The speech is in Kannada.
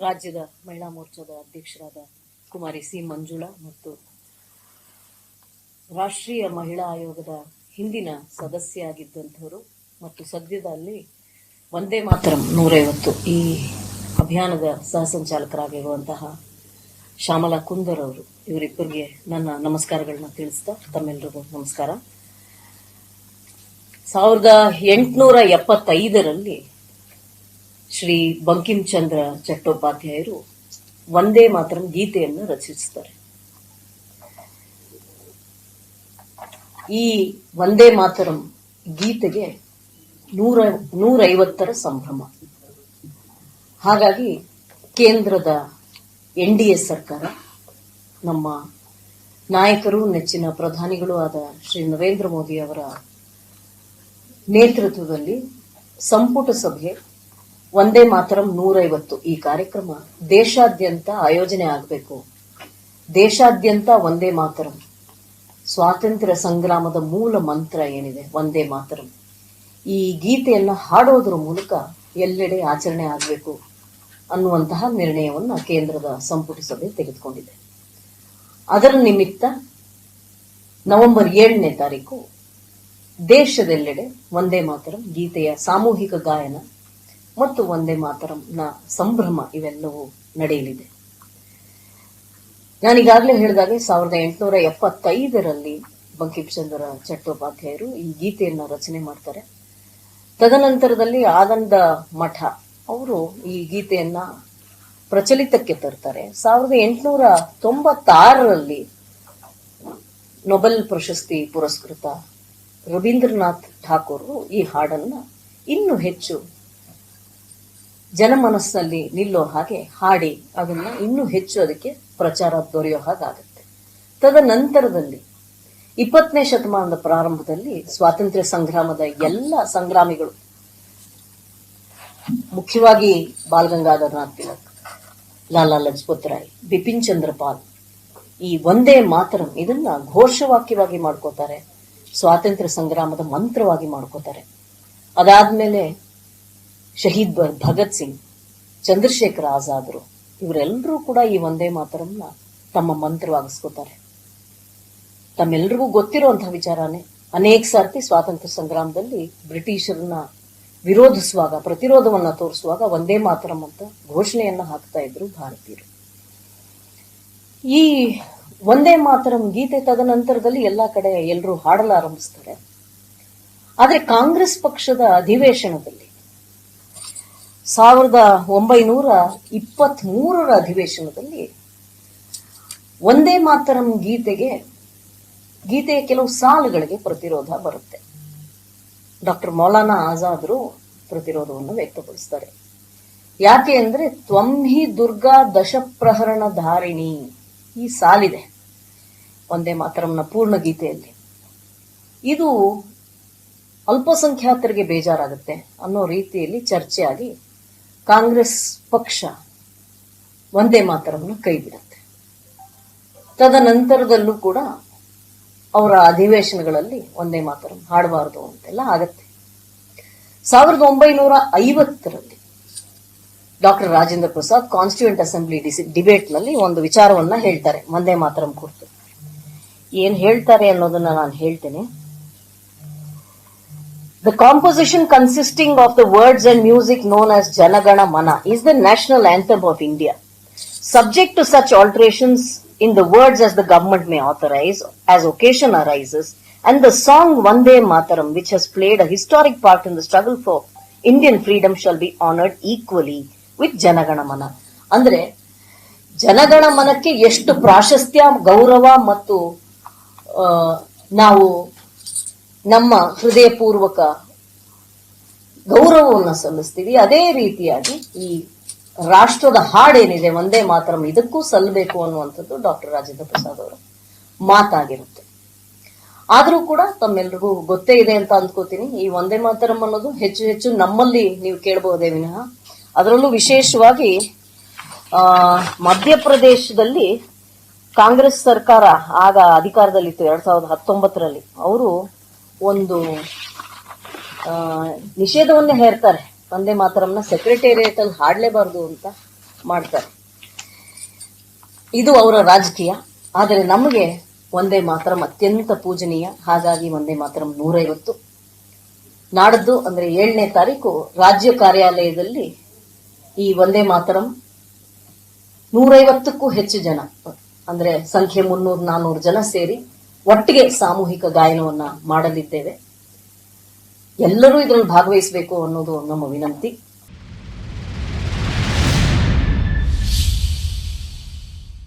ರಾಜ್ಯದ ಮಹಿಳಾ ಮೋರ್ಚಾದ ಅಧ್ಯಕ್ಷರಾದ ಕುಮಾರಿ ಸಿ ಮಂಜುಳಾ ಮತ್ತು ರಾಷ್ಟ್ರೀಯ ಮಹಿಳಾ ಆಯೋಗದ ಹಿಂದಿನ ಸದಸ್ಯ ಆಗಿದ್ದಂಥವರು ಮತ್ತು ಸದ್ಯದಲ್ಲಿ ಒಂದೇ ಮಾತರಂ ನೂರೈವತ್ತು ಈ ಅಭಿಯಾನದ ಸಹ ಸಂಚಾಲಕರಾಗಿರುವಂತಹ ಶ್ಯಾಮಲಾ ಕುಂದರ್ ಅವರು. ಇವರಿಬ್ಬರಿಗೆ ನನ್ನ ನಮಸ್ಕಾರಗಳನ್ನ ತಿಳಿಸ್ತಾ ತಮ್ಮೆಲ್ಲರಿಗೂ ನಮಸ್ಕಾರ. ಸಾವಿರದ ಎಂಟುನೂರ ಎಪ್ಪತ್ತೈದರಲ್ಲಿ ಶ್ರೀ ಬಂಕಿಂ ಚಂದ್ರ ಚಟ್ಟೋಪಾಧ್ಯಾಯರು ಒಂದೇ ಮಾತ್ರ ಗೀತೆಯನ್ನು ರಚಿಸುತ್ತಾರೆ. ಈ ಒಂದೇ ಮಾತರಂ ಗೀತೆಗೆ ನೂರ, ನೂರೈವತ್ತರ ಸಂಭ್ರಮ. ಹಾಗಾಗಿ ಕೇಂದ್ರದ ಎನ್ ಡಿ ಎ ಸರ್ಕಾರ, ನಮ್ಮ ನಾಯಕರು, ನೆಚ್ಚಿನ ಪ್ರಧಾನಿಗಳು ಆದ ಶ್ರೀ ನರೇಂದ್ರ ಮೋದಿ ಅವರ ನೇತೃತ್ವದಲ್ಲಿ ಸಂಪುಟ ಸಭೆ ಒಂದೇ ಮಾತರಂ ನೂರೈವತ್ತು. ಈ ಕಾರ್ಯಕ್ರಮ ದೇಶಾದ್ಯಂತ ಆಯೋಜನೆ ಆಗಬೇಕು. ದೇಶಾದ್ಯಂತ ಒಂದೇ ಮಾತರಂ. ಸ್ವಾತಂತ್ರ್ಯ ಸಂಗ್ರಾಮದ ಮೂಲ ಮಂತ್ರ ಏನಿದೆ? ಒಂದೇ ಮಾತರಂ. ಈ ಗೀತೆಯನ್ನು ಹಾಡೋದ್ರ ಮೂಲಕ ಎಲ್ಲೆಡೆ ಆಚರಣೆ ಆಗಬೇಕು ಅನ್ನುವಂತಹ ನಿರ್ಣಯವನ್ನು ಕೇಂದ್ರದ ಸಂಪುಟ ಸಭೆ ತೆಗೆದುಕೊಂಡಿದೆ. ಅದರ ನಿಮಿತ್ತ ನವೆಂಬರ್ ಏಳನೇ ತಾರೀಕು ದೇಶದೆಲ್ಲೆಡೆ ಒಂದೇ ಮಾತರಂ ಗೀತೆಯ ಸಾಮೂಹಿಕ ಗಾಯನ ಮತ್ತು ಒಂದೇ ಮಾತರಂನ ಸಂಭ್ರಮ ಇವೆಲ್ಲವೂ ನಡೆಯಲಿದೆ. ನಾನೀಗಾಗಲೇ ಹೇಳಿದಾಗೆ ಸಾವಿರದ ಎಂಟುನೂರ ಎಪ್ಪತ್ತೈದರಲ್ಲಿ ಬಂಕಿಂಚಂದ್ರ ಚಟ್ಟೋಪಾಧ್ಯಾಯರು ಈ ಗೀತೆಯನ್ನು ರಚನೆ ಮಾಡ್ತಾರೆ. ತದನಂತರದಲ್ಲಿ ಆನಂದ ಮಠ ಅವರು ಈ ಗೀತೆಯನ್ನ ಪ್ರಚಲಿತಕ್ಕೆ ತರ್ತಾರೆ. ಸಾವಿರದ ಎಂಟುನೂರ ತೊಂಬತ್ತಾರರಲ್ಲಿ ನೊಬೆಲ್ ಪ್ರಶಸ್ತಿ ಪುರಸ್ಕೃತ ರವೀಂದ್ರನಾಥ್ ಠಾಕೂರ್ ಈ ಹಾಡನ್ನ ಇನ್ನೂ ಹೆಚ್ಚು ಜನಮನಸ್ಸಿನಲ್ಲಿ ನಿಲ್ಲೋ ಹಾಗೆ ಹಾಡಿ ಅದನ್ನ ಇನ್ನೂ ಹೆಚ್ಚು ಅದಕ್ಕೆ ಪ್ರಚಾರ ದೊರೆಯೋ ಹಾಗಾಗುತ್ತೆ. ತದನಂತರದಲ್ಲಿ ಇಪ್ಪತ್ತನೇ ಶತಮಾನದ ಪ್ರಾರಂಭದಲ್ಲಿ ಸ್ವಾತಂತ್ರ್ಯ ಸಂಗ್ರಾಮದ ಎಲ್ಲ ಸಂಗ್ರಾಮಿಗಳು, ಮುಖ್ಯವಾಗಿ ಬಾಲಗಂಗಾಧರನಾಥ್ ತಿಲಕ್ ಲಾಲಾ ಲಜಪತ್ ರಾಯ್, ಬಿಪಿನ್ ಚಂದ್ರ ಪಾಲ್, ಈ ಒಂದೇ ಮಾತರಂ ಇದನ್ನ ಘೋಷವಾಕ್ಯವಾಗಿ ಮಾಡ್ಕೋತಾರೆ, ಸ್ವಾತಂತ್ರ್ಯ ಸಂಗ್ರಾಮದ ಮಂತ್ರವಾಗಿ ಮಾಡ್ಕೋತಾರೆ. ಅದಾದ್ಮೇಲೆ ಶಹೀದ್ ಭಗತ್ ಸಿಂಗ್, ಚಂದ್ರಶೇಖರ್ ಆಜಾದ್ರು ಇವರೆಲ್ಲರೂ ಕೂಡ ಈ ಒಂದೇ ಮಾತರನ್ನ ತಮ್ಮ ಮಂತ್ರವಾಗಿಸ್ಕೋತಾರೆ. ತಮ್ಮೆಲ್ರಿಗೂ ಗೊತ್ತಿರುವಂತಹ ವಿಚಾರನೇ, ಅನೇಕ ಸಾರ್ತಿ ಸ್ವಾತಂತ್ರ್ಯ ಸಂಗ್ರಾಮದಲ್ಲಿ ಬ್ರಿಟಿಷರನ್ನ ವಿರೋಧಿಸುವಾಗ, ಪ್ರತಿರೋಧವನ್ನ ತೋರಿಸುವಾಗ ಒಂದೇ ಮಾತರಂ ಅಂತ ಘೋಷಣೆಯನ್ನ ಹಾಕ್ತಾ ಇದ್ರು ಭಾರತೀಯರು. ಈ ಒಂದೇ ಮಾತರಂ ಗೀತೆ ತದನಂತರದಲ್ಲಿ ಎಲ್ಲಾ ಕಡೆ ಎಲ್ಲರೂ ಹಾಡಲಾರಂಭಿಸ್ತಾರೆ. ಆದ್ರೆ ಕಾಂಗ್ರೆಸ್ ಪಕ್ಷದ ಅಧಿವೇಶನದಲ್ಲಿ ಸಾವಿರದ ಒಂಬೈನೂರ ಇಪ್ಪತ್ತ್ ಮೂರರ ಅಧಿವೇಶನದಲ್ಲಿ ಒಂದೇ ಮಾತರಂ ಗೀತೆಗೆ, ಗೀತೆಯ ಕೆಲವು ಸಾಲುಗಳಿಗೆ ಪ್ರತಿರೋಧ ಬರುತ್ತೆ. ಡಾಕ್ಟರ್ ಮೌಲಾನಾ ಆಜಾದ್ರು ಪ್ರತಿರೋಧವನ್ನು ವ್ಯಕ್ತಪಡಿಸ್ತಾರೆ. ಯಾಕೆ ಅಂದ್ರೆ ತ್ವಂಹಿ ದುರ್ಗಾ ದಶಪ್ರಹರಣ ಧಾರಿಣಿ ಈ ಸಾಲಿದೆ. ಒಂದೇ ಮಾತರಂನ ಪೂರ್ಣ ಗೀತೆಯಲ್ಲಿ. ಇದು ಅಲ್ಪಸಂಖ್ಯಾತರಿಗೆ ಬೇಜಾರಾಗುತ್ತೆ ಅನ್ನೋ ರೀತಿಯಲ್ಲಿ ಚರ್ಚೆಯಾಗಿ ಕಾಂಗ್ರೆಸ್ ಪಕ್ಷ ಒಂದೇ ಮಾತರವನ್ನು ಕೈ ಬಿಡುತ್ತೆ ತದನಂತರದಲ್ಲೂ ಕೂಡ ಅವರ ಅಧಿವೇಶನಗಳಲ್ಲಿ ಒಂದೇ ಮಾತ್ರ ಹಾಡಬಾರದು ಅಂತೆಲ್ಲ ಆಗತ್ತೆ. ಸಾವಿರದ ಒಂಬೈನೂರ ಐವತ್ತರಲ್ಲಿ doctor Rajendra Prasad constituent assembly ಡಿಬೇಟ್ನಲ್ಲಿ ಒಂದು ವಿಚಾರವನ್ನ ಹೇಳ್ತಾರೆ. ಒಂದೇ ಮಾತರಂ ಕುರಿತು ಏನ್ ಹೇಳ್ತಾರೆ ಅನ್ನೋದನ್ನ ನಾನು ಹೇಳ್ತೇನೆ. The composition consisting of the words and music known as Janagana Mana is the national anthem of India. Subject to such alterations in the words as the government may authorize as occasion arises, and the song Vande Mataram, which has played a historic part in the struggle for Indian freedom, shall be honored equally with Janagana Mana. Andre, ಜನಗಣ ಮನಕ್ಕೆ ಎಷ್ಟು ಪ್ರಾಶಸ್ತ್ಯ ಗೌರವ ಮತ್ತು ನಾವು ನಮ್ಮ ಹೃದಯಪೂರ್ವಕ ಗೌರವವನ್ನು ಸಲ್ಲಿಸ್ತೀವಿ. ಅದೇ ರೀತಿಯಾಗಿ ಈ ರಾಷ್ಟ್ರದ ಹಾಡೇನಿದೆ ಒಂದೇ ಮಾತರಂ ಇದಕ್ಕೂ ಸಲ್ಲಬೇಕು ಅನ್ನುವಂಥದ್ದು ಡಾಕ್ಟರ್ ರಾಜೇಂದ್ರ ಪ್ರಸಾದ್ ಅವರ. ಮಾತಾಗಿರುತ್ತೆ. ಆದರೂ ಕೂಡ ತಮ್ಮೆಲ್ರಿಗೂ ಗೊತ್ತೇ ಇದೆ ಅಂತ ಅಂದ್ಕೋತೀನಿ. ಈ ಒಂದೇ ಮಾತರಂ ಅನ್ನೋದು ಹೆಚ್ಚು ಹೆಚ್ಚು ನಮ್ಮಲ್ಲಿ ನೀವು ಕೇಳಬಹುದೇ ವಿನಃ. ಅದರಲ್ಲೂ ವಿಶೇಷವಾಗಿ, ಆ, ಮಧ್ಯಪ್ರದೇಶದಲ್ಲಿ ಕಾಂಗ್ರೆಸ್ ಸರ್ಕಾರ ಆಗ ಅಧಿಕಾರದಲ್ಲಿತ್ತು, ಎರಡ್ ಸಾವಿರದ ಹತ್ತೊಂಬತ್ತರಲ್ಲಿ. ಅವರು ಒಂದು ನಿಷೇಧವನ್ನೇ ಹೇರ್ತಾರೆ. ಒಂದೇ ಮಾತರಮ್ನ ಸೆಕ್ರೆಟೇರಿಯೇಟ್ ಅಲ್ಲಿ ಹಾಡ್ಲೇಬಾರ್ದು ಅಂತ ಮಾಡ್ತಾರೆ. ಇದು ಅವರ ರಾಜಕೀಯ. ಆದರೆ ನಮಗೆ ಒಂದೇ ಮಾತರಂ ಅತ್ಯಂತ ಪೂಜನೀಯ. ಹಾಗಾಗಿ ಒಂದೇ ಮಾತರಂ ನೂರೈವತ್ತು. ನಾಡದ್ದು ಅಂದ್ರೆ ಏಳನೇ ತಾರೀಕು ರಾಜ್ಯ ಕಾರ್ಯಾಲಯದಲ್ಲಿ ಈ ಒಂದೇ ಮಾತರಂ ನೂರೈವತ್ತಕ್ಕೂ ಹೆಚ್ಚು ಜನ. ಅಂದ್ರೆ ಸಂಖ್ಯೆ ಮುನ್ನೂರು ನಾನ್ನೂರು ಜನ ಸೇರಿ ಒಟ್ಟಿಗೆ ಸಾಮೂಹಿಕ ಗಾಯನವನ್ನ ಮಾಡಲಿದ್ದೇವೆ. ಎಲ್ಲರೂ ಇದರಲ್ಲಿ ಭಾಗವಹಿಸಬೇಕು ಅನ್ನೋದು ನಮ್ಮ ವಿನಂತಿ.